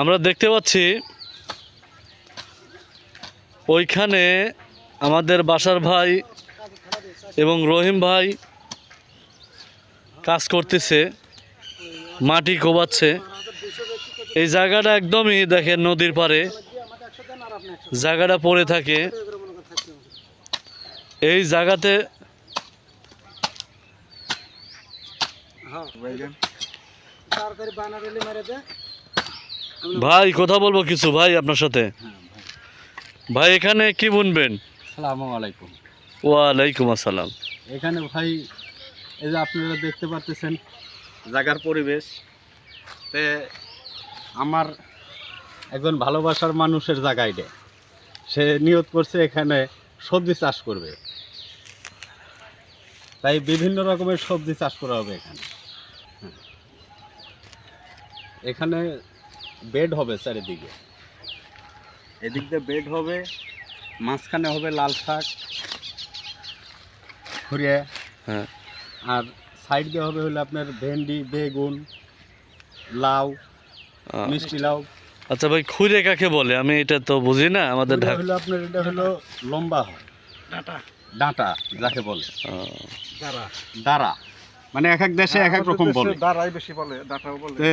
আমরা দেখতে পাচ্ছি ওইখানে আমাদের বাসার ভাই এবং রহিম ভাই কাজ করতেছে, মাটি কোবাচ্ছে। এই জায়গাটা একদমই দেখেন নদীর পাড়ে। জায়গাটা পড়ে থাকে। এই জায়গাতে ভাই কথা বলব কিছু ভাই আপনার সাথে। ভাই। এখানে কি বুনবেন? সালামু আলাইকুম। ওয়ালাইকুম আসসালাম। এখানে ভাই এই যে আপনারা দেখতে পাচ্ছেন জায়গার পরিবেশ তে আমার একজন ভালোবাসার মানুষের জায়গা এটা সে নিয়ত করছে এখানে সবজি চাষ করবে। তাই বিভিন্ন রকমের সবজি চাষ করা হবে এখানে। হ্যাঁ। এখানে বেড হবে চারিদিকে এদিক। দিয়ে বেড হবে মাঝখানে হবে লাল শাক ঘুরিয়ে। হ্যাঁ। আর সাইড দিয়ে হবে হলো আপনার ভেন্ডি বেগুন লাউ মিষ্টি লাউ। আচ্ছা ভাই খুঁড়ে কাকে বলে? আমি এটা তো বুঝি না আমাদের এটা ঢাকা হলো আপনার এটা হলো লম্বা হয়। ডাঁটা। ডাঁটা যাকে বলে। দাঁড়া। মানে এক এক দেশে এক এক রকম বলে। দাঁড়াই বেশি বলে ডাটাও বলে। তে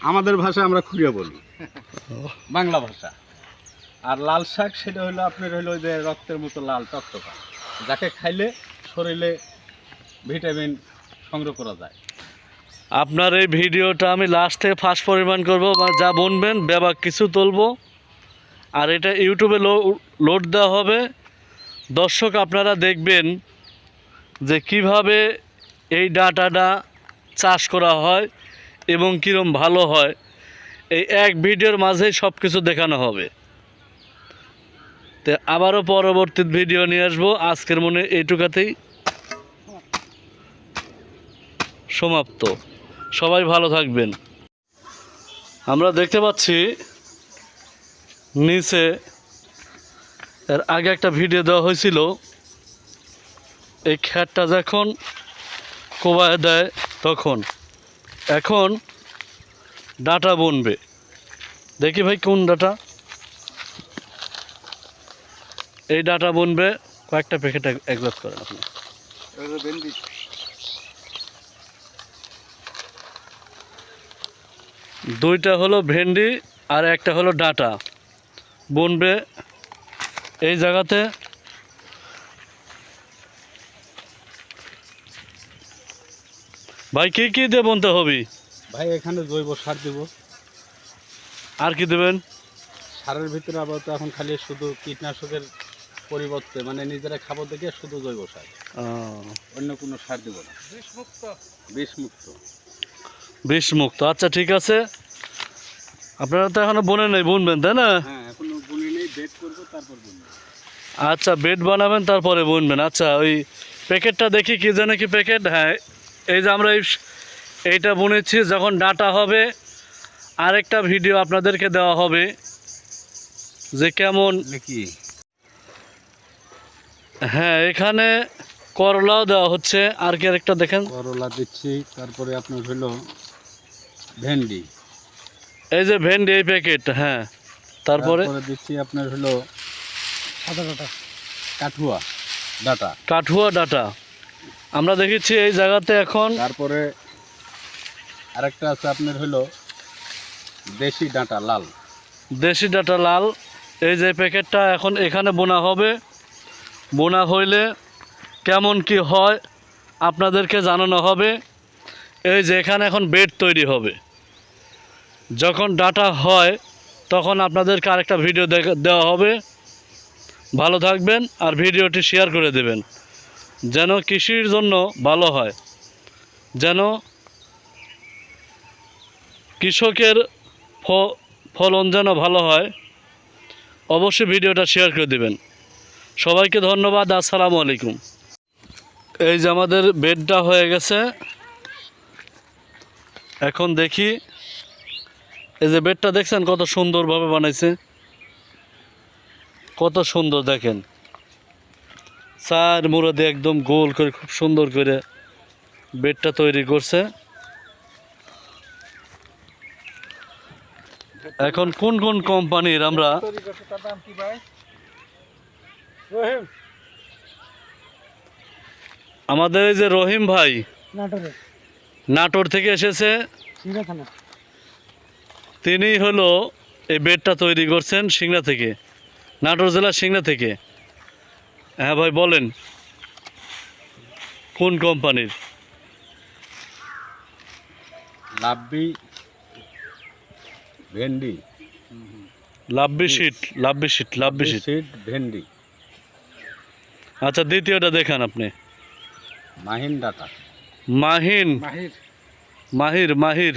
আমাদের ভাষা আমরা খুঁড়িয়ে বলি। বাংলা ভাষা। আর লাল শাক সেটা হলো আপনার হলো যে রক্তের মতো লাল টকটকা। যাকে খাইলে শরীরে ভিটামিন সংগ্রহ করা যায়। আপনার এই ভিডিওটা আমি লাস্ট থেকে ফার্স্ট পরিমাণ করব বা যা বলবেন ব্যাবাক কিছু তুলবো। আর এটা ইউটিউবে লো- লোড দেওয়া হবে। দর্শক আপনারা দেখবেন যে কীভাবে এই ডাটাটা চাষ করা হয়। এবং কীরম ভালো হয়, এই এক ভিডিওর মাঝেই সব কিছু দেখানো হবে। তো আবারও পরবর্তী ভিডিও নিয়ে আসব। আজকের মনে এইটুকাতেই সমাপ্ত। সবাই ভালো থাকবেন। আমরা দেখতে পাচ্ছি নিচে এর আগে একটা ভিডিও দেওয়া হয়েছিল। এই খ্যাটটা যখন কোবায় দেয় তখন। এখন ডাটা বনবে। দেখি ভাই কোন ডাটা। এই ডাটা বনবে কয়েকটা প্যাকেট একজাস্ট করেন আপনি। ভেন্ডি দুইটা হলো ভেন্ডি আর একটা হলো ডাটা। বনবে এই জায়গাতে। ভাই কি কি দিয়ে বনতে হবে? ভাই এখানে জৈব সার দেব। আর কি দেবেন? সারের ভিতরে আপাতত এখন খালি শুধু কীটনাশকের পরিবর্তে মানে নিজেরা খাব দেখে শুধু জৈব সার। অন্য কোনো সার দেব না। বিষ মুক্ত বিষ মুক্ত আচ্ছা ঠিক আছে। আপনারা তো এখনও বনে নেই বুনবেন তাই না? হ্যাঁ এখনও বুনি নেই বেড করব তারপর বুনবো। আচ্ছা বেড বানাবেন তারপরে বুনবেন। আচ্ছা ওই প্যাকেটটা দেখি কি জানে কি প্যাকেট? হ্যাঁ এই যে আমরা এই এইটা বুনেছি যখন ডাটা হবে আরেকটা ভিডিও আপনাদেরকে দেওয়া হবে যে কেমন কি? হ্যাঁ এখানে করলাও দেওয়া হচ্ছে। আর কি আরেকটা দেখেন। করলা দিচ্ছি তারপরে আপনার হলো ভেন্ডি। এই যে ভেন্ডি এই প্যাকেট হ্যাঁ। তারপরে দিচ্ছি আপনার হলো কাঠুয়া ডাটা। কাঠুয়া ডাটা। আমরা দেখেছি এই জায়গাতে এখন তারপরে আরেকটা আছে আপনার হলো দেশি ডাঁটা লাল। দেশি ডাটা লাল। এই যে প্যাকেটটা এখন এখানে বোনা হবে। বোনা হইলে কেমন কি হয় আপনাদেরকে জানানো হবে। এই যে এখানে এখন বেড তৈরি হবে। যখন ডাটা হয় তখন আপনাদেরকে আরেকটা ভিডিও দেওয়া হবে। ভালো থাকবেন আর ভিডিওটি শেয়ার করে দেবেন। যেন কৃষির জন্য ভালো হয়, যেন কৃষকের ফলন যেন ভালো হয়। অবশ্যই ভিডিওটা শেয়ার করে দেবেন। সবাইকে ধন্যবাদ, আসসালামু আলাইকুম। এই যে আমাদের বেডটা হয়ে গেছে। এখন দেখি, এই যে বেডটা দেখছেন কত সুন্দরভাবে বানাইছে? কত সুন্দর দেখেন। চার মুরাদে একদম গোল করে খুব সুন্দর করে বেডটা তৈরি করছে। এখন কোন কোন কোম্পানির আমরা আমাদের এই যে রহিম ভাই নাটোর। থেকে এসেছে। তিনি হলো এই বেডটা তৈরি করছেন সিংড়া থেকে নাটোর জেলার সিংড়া থেকে। হ্যাঁ ভাই বলেন। কোন কোম্পানির? লাভবি ভেন্ডি। লাভবি শিট লাভবি শিট লাভবি শিট ভেন্ডি। আচ্ছা দ্বিতীয়টা দেখান আপনি। মাহিন ডাটা মাহিন। মাহির। মাহির মাহির।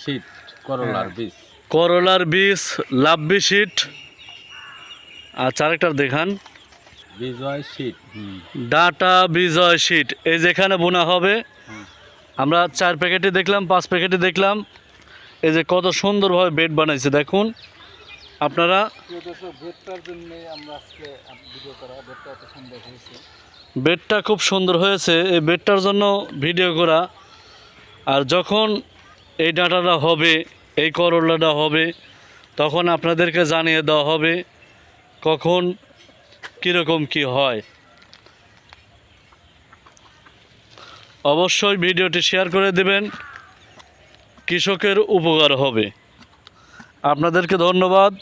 সিট করলার বীজ। করলার বীজ লাভবি শিট আচ্ছা আরেকটা দেখান। বিজয় সিট ডাটা বিজয় শিট এই যেখানে বোনা হবে। আমরা চার প্যাকেটে দেখলাম পাঁচ প্যাকেটে দেখলাম। এই যে কত সুন্দরভাবে বেড বানাইছে দেখুন। আপনারা বেডটা খুব সুন্দর হয়েছে এই বেডটার জন্য ভিডিও করা। আর যখন এই ডাঁটাটা হবে এই করলাটা হবে তখন আপনাদেরকে জানিয়ে দেওয়া হবে। কখন কীরকম কি হয়? অবশ্যই ভিডিওটি শেয়ার করে দেবেন। কৃষকের উপকার হবে। আপনাদেরকে ধন্যবাদ।